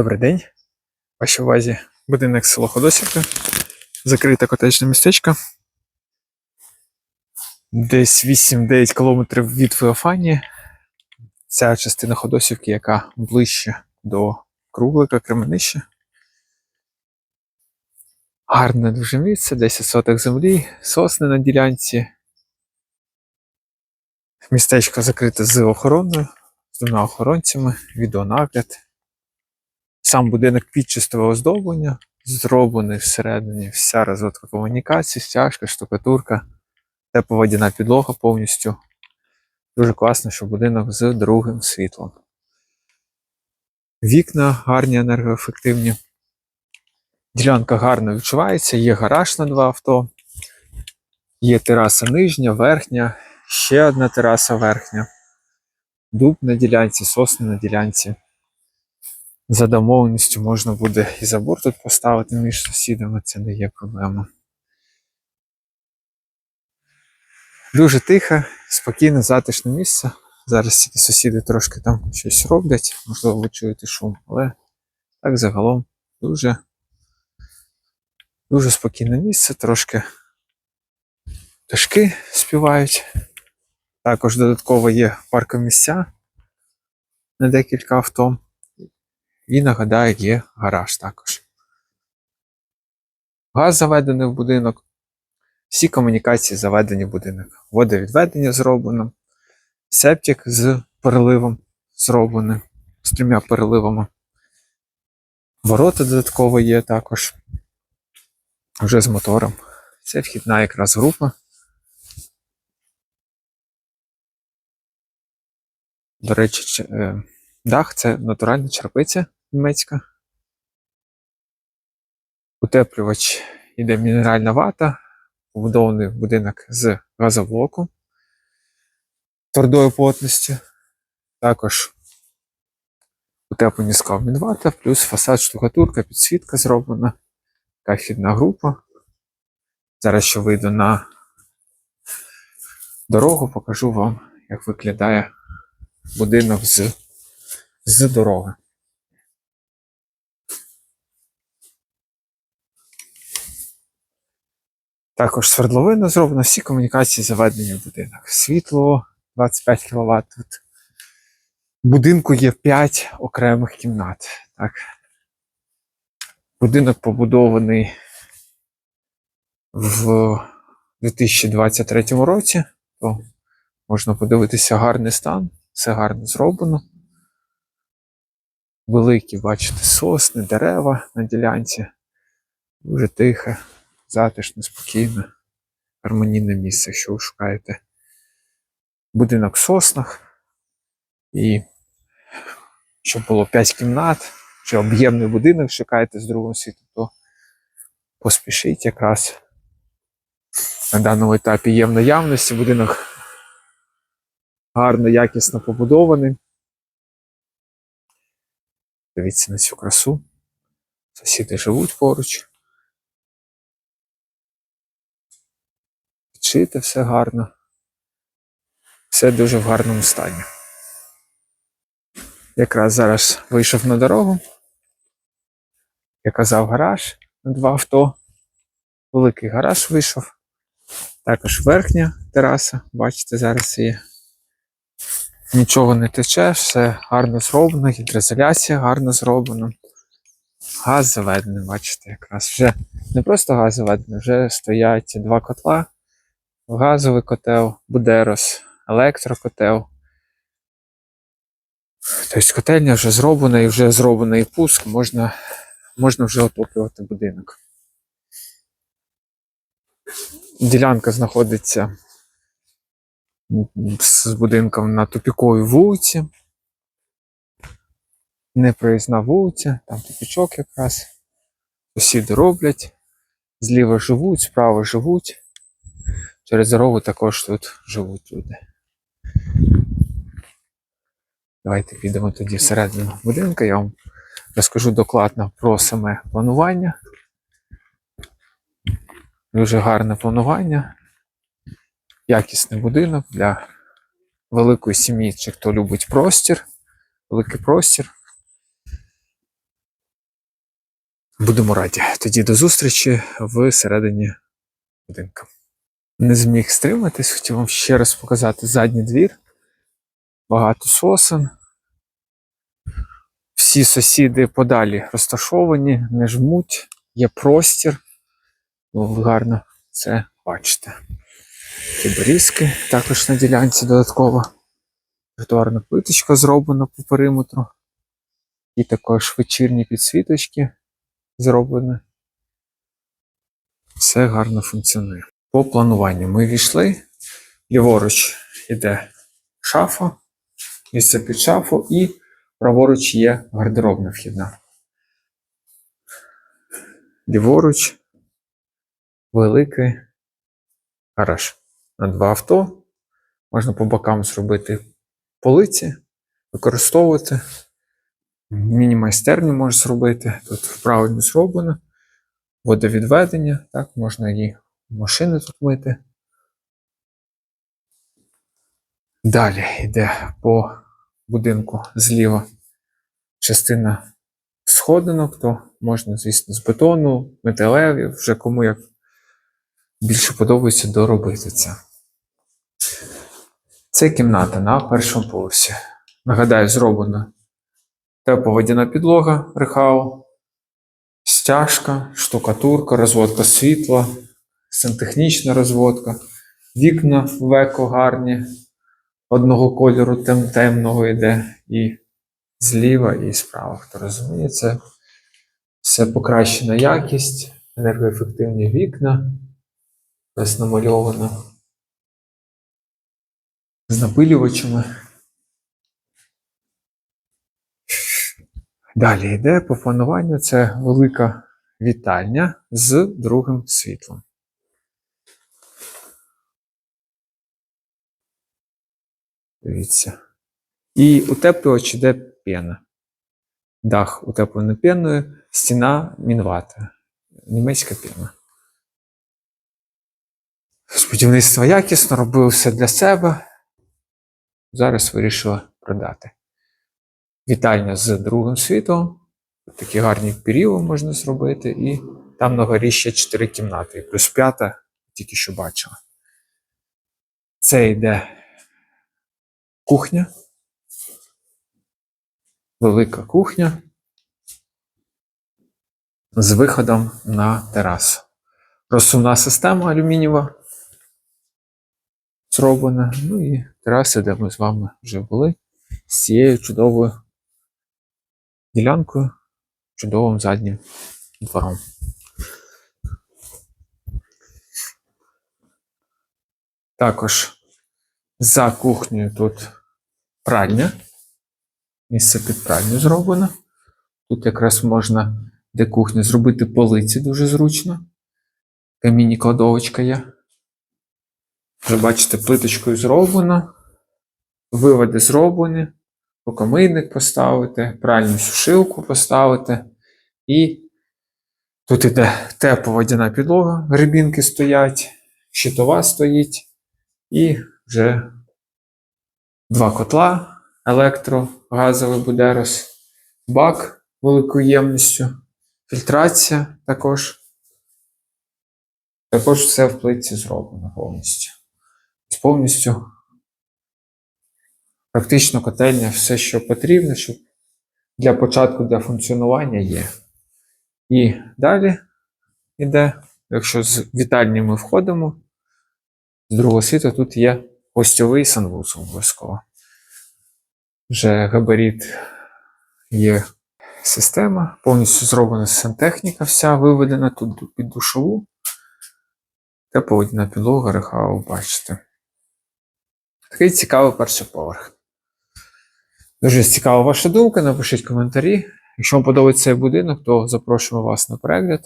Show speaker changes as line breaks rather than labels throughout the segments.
Добрий день. Вашій увазі будинок село Ходосівка. Закрите котечне містечко. Десь 8-9 кілометрів від Феофанії. Ця частина Ходосівки, яка ближче до Круглика, Кременища. Гарне дуже місце, 10 соток землі, сосни на ділянці. Містечко закрите з охороною, з двома охоронцями, відеонагляд. Сам будинок під чистове оздоблення, зроблений всередині вся розвитка комунікацій, стяжка, штукатурка, тепловодяна підлога повністю. Дуже класно, що будинок з другим світлом. Вікна гарні, енергоефективні. Ділянка гарно відчувається, є гараж на два авто, є тераса нижня, верхня, ще одна тераса верхня, дуб на ділянці, сосни на ділянці. За домовленістю можна буде і забор тут поставити між сусідами, це не є проблема. Дуже тихе, спокійне, затишне місце. Зараз тільки сусіди трошки там щось роблять, можливо, ви чуєте шум, але так загалом дуже, дуже спокійне місце, трошки пташки співають. Також додатково є паркомісця на декілька авто. І нагадаю, є гараж також. Газ заведений в будинок. Всі комунікації заведені в будинок. Водовідведення зроблено. Септик з переливом зроблений. З трьома переливами. Ворота додатково є також. Вже з мотором. Це вхідна якраз група. До речі, е, дах це натуральна черпиця німецька. Утеплювач іде мінеральна вата, побудований будинок з газоблоку твердої плотності. Також утеплені скал мінвата, плюс фасад штукатурка, підсвітка зроблена. Така вхідна група. Зараз ще вийду на дорогу, покажу вам, як виглядає будинок з, з дороги. Також свердловина зроблена, всі комунікації заведені в будинок. Світло 25 кВт. Тут в будинку є 5 окремих кімнат. Так. Будинок побудований в 2023 році. То можна подивитися гарний стан, все гарно зроблено. Великі, бачите, сосни, дерева на ділянці. Дуже тихе, затишне, спокійне, гармонійне місце, що ви шукаєте. Будинок в соснах. І щоб було 5 кімнат, чи об'ємний будинок шукаєте з другого світу, то поспішіть якраз. На даному етапі є в наявності будинок гарно, якісно побудований. Дивіться на цю красу. Сусіди живуть поруч. Підшите все гарно. Все дуже в гарному стані. Якраз зараз вийшов на дорогу. Я казав гараж на два авто. Великий гараж вийшов. Також верхня тераса, бачите, зараз є. Нічого не тече, все гарно зроблено, гідроізоляція гарно зроблена. Газ заведений, бачите, якраз вже не просто газ заведений, вже стоять два котла. Газовий котел, Будерос, електрокотел. Тобто котельня вже зроблена і вже зроблений пуск, можна, можна вже отоплювати будинок. Ділянка знаходиться з будинком на тупіковій вулиці. Непроїзна вулиця, там тупічок якраз. Сусіди роблять. Зліва живуть, справа живуть. Через дорогу також тут живуть люди. Давайте підемо тоді всередину будинку. Я вам розкажу докладно про саме планування. Дуже гарне планування. Якісний будинок для великої сім'ї, чи хто любить простір, великий простір. Будемо раді. Тоді до зустрічі в середині будинку. Не зміг стриматись, хотів вам ще раз показати задній двір. Багато сосен. Всі сусіди подалі розташовані, не жмуть, є простір. Ну, ви гарно це бачите. Кіберізки також на ділянці додатково. Тротуарна плиточка зроблена по периметру. І також вечірні підсвіточки зроблені. Все гарно функціонує. По плануванню ми війшли. Ліворуч іде шафа, місце під шафу і праворуч є гардеробна вхідна. Ліворуч великий гараж на два авто. Можна по бокам зробити полиці, використовувати. Міні-майстерню можна зробити. Тут правильно зроблено. Водовідведення, так, можна і машини тут мити. Далі йде по будинку зліва частина сходинок, то можна, звісно, з бетону, металеві, вже кому як більше подобається доробити це. Це кімната на першому поверсі. Нагадаю, зроблена тепловодяна підлога рехау, стяжка, штукатурка, розводка світла, сантехнічна розводка, вікна в еко гарні, одного кольору тем темного йде і зліва, і справа. Хто розуміє, це все покращена якість, енергоефективні вікна. Ось намальовано з напилювачами. Далі йде по плануванню. Це велика вітальня з другим світлом. Дивіться. І утеплювач іде пена. Дах утеплений пеною, стіна мінвата. Німецька пена. З будівництва якісно, робив все для себе. Зараз вирішила продати. Вітальня з другим світом. Такі гарні періоди можна зробити. І там ще 4 кімнати. Плюс п'ята, тільки що бачила. Це йде кухня. Велика кухня. З виходом на терасу. Розсувна система алюмінієва зроблена. Ну і тераси, де ми з вами вже були, з цією чудовою ділянкою, чудовим заднім двором. Також за кухнею тут пральня. Місце під пральню зроблено. Тут якраз можна де кухня зробити полиці дуже зручно. Камінні кладовочка є. Вже бачите, плиточкою зроблено. Виводи зроблені. Покомийник поставити, пральну сушилку поставити. І тут іде тепла водяна підлога, грибінки стоять, щитова стоїть. І вже два котла електрогазовий буде роз, бак великою ємністю, фільтрація також. Також все в плитці зроблено повністю. Повністю практично котельня все, що потрібно, щоб для початку для функціонування є. І далі йде, якщо з вітальні ми входимо, з другого світу тут є гостьовий санвуз обов'язково. Вже габарит є система, повністю зроблена сантехніка, вся виведена тут під душову. Тепловодяна підлога, рехау, бачите. Такий цікавий перший поверх. Дуже цікава ваша думка, напишіть коментарі. Якщо вам подобається цей будинок, то запрошуємо вас на перегляд.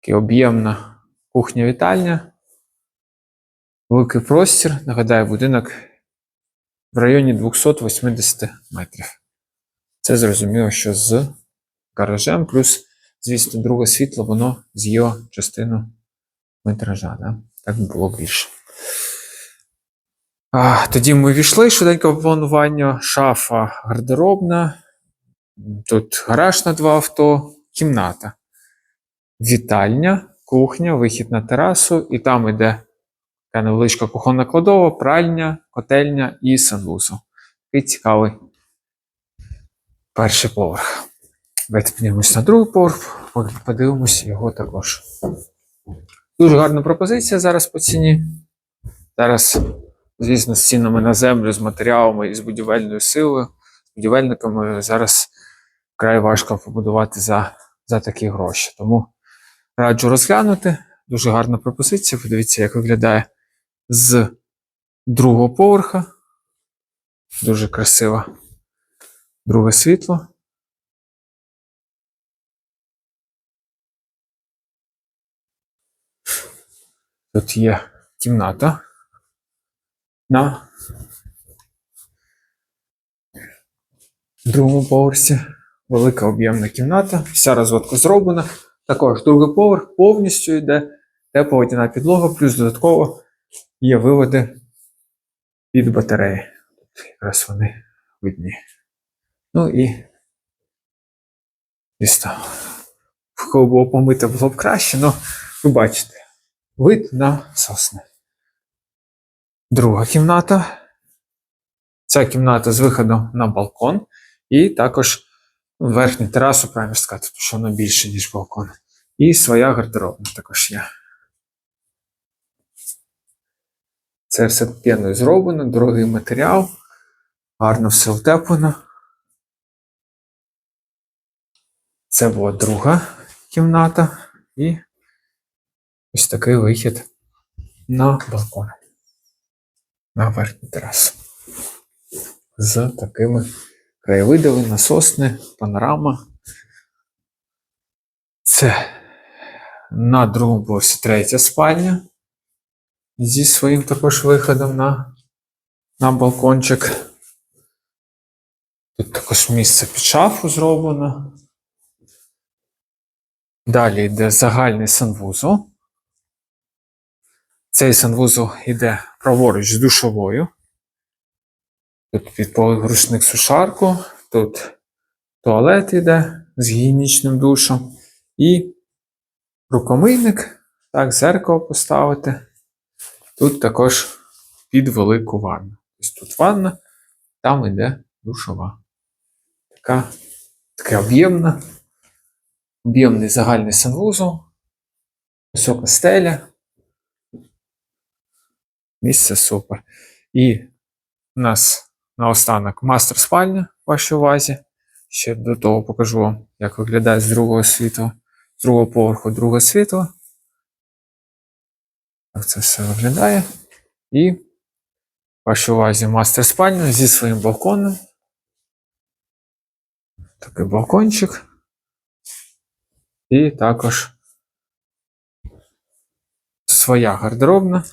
Такий об'ємна кухня-вітальня. Великий простір. Нагадаю, будинок в районі 280 метрів. Це зрозуміло, що з гаражем, плюс, звісно, друге світло, воно з його частину метража. Да? Так було більше. А, Тоді ми війшли швиденько по плануванню. Шафа гардеробна. Тут гараж на два авто, кімната. вітальня, кухня, вихід на терасу, і там іде така невеличка кухонна кладова, пральня, котельня і санвузол. Такий цікавий перший поверх. Давайте піднімемось на другий поверх, подивимось його також. Дуже гарна пропозиція зараз по ціні. Зараз, звісно, з цінами на землю, з матеріалами і з будівельною силою, з будівельниками зараз вкрай важко побудувати за, за такі гроші. Тому раджу розглянути. Дуже гарна пропозиція. Подивіться, як виглядає з другого поверха. Дуже красиво. Друге світло. Тут є кімната на другому поверсі. Велика об'ємна кімната, вся розводка зроблена. Також другий поверх повністю йде тепла водяна підлога, плюс додатково є виводи під батареї. Якраз вони видні. Ну і дійсно, в кого було помити було б краще, але ви бачите, вид на сосни. Друга кімната. Ця кімната з виходом на балкон. І також верхню терасу, правильно сказати, тому що вона більше, ніж балкон. І своя гардеробна також є. Це все п'яною зроблено, дорогий матеріал, гарно все утеплено. Це була друга кімната і ось такий вихід на балкон. На верхню терасу. З такими краєвидами, на сосни, панорама. Це на другому поверсі третя спальня. Зі своїм також виходом на, на балкончик. Тут також місце під шафу зроблено. Далі йде загальний санвузол. Цей санвузол йде праворуч з душовою. Тут під рушник сушарку, тут туалет йде з гігієнічним душем. І рукомийник, так, зеркало поставити. Тут також під велику ванну. Ось тут ванна, там йде душова. Така, така об'ємна, об'ємний загальний санвузол, висока стеля. Місце супер. І у нас наостанок мастер спальня в вашій увазі. Ще до того покажу вам, як виглядає з другого світла, з другого поверху друге світло. Так це все виглядає. І вашій увазі мастер спальня зі своїм балконом. Такий балкончик. І також своя гардеробна.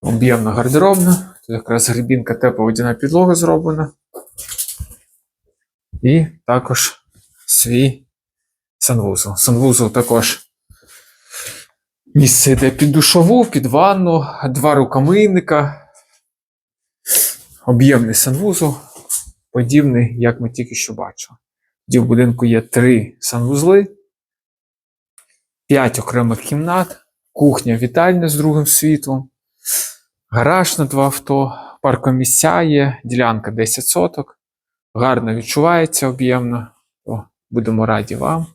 Об'ємна гардеробна. Тут якраз грибінка тепла водяна підлога зроблена. І також свій санвузол. Санвузол також місце йде під душову, під ванну, два рукомийника. Об'ємний санвузол, подібний, як ми тільки що бачили. Тоді в будинку є три санвузли, п'ять окремих кімнат, кухня вітальня з другим світлом, гараж на два авто, паркомісця є, ділянка 10 соток. Гарно відчувається об'ємно. Будемо раді вам.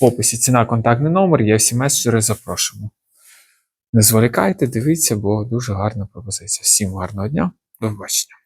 В описі ціна, контактний номер, є всі меседжери, запрошуємо. Не зволікайте, дивіться, бо дуже гарна пропозиція. Всім гарного дня, до побачення.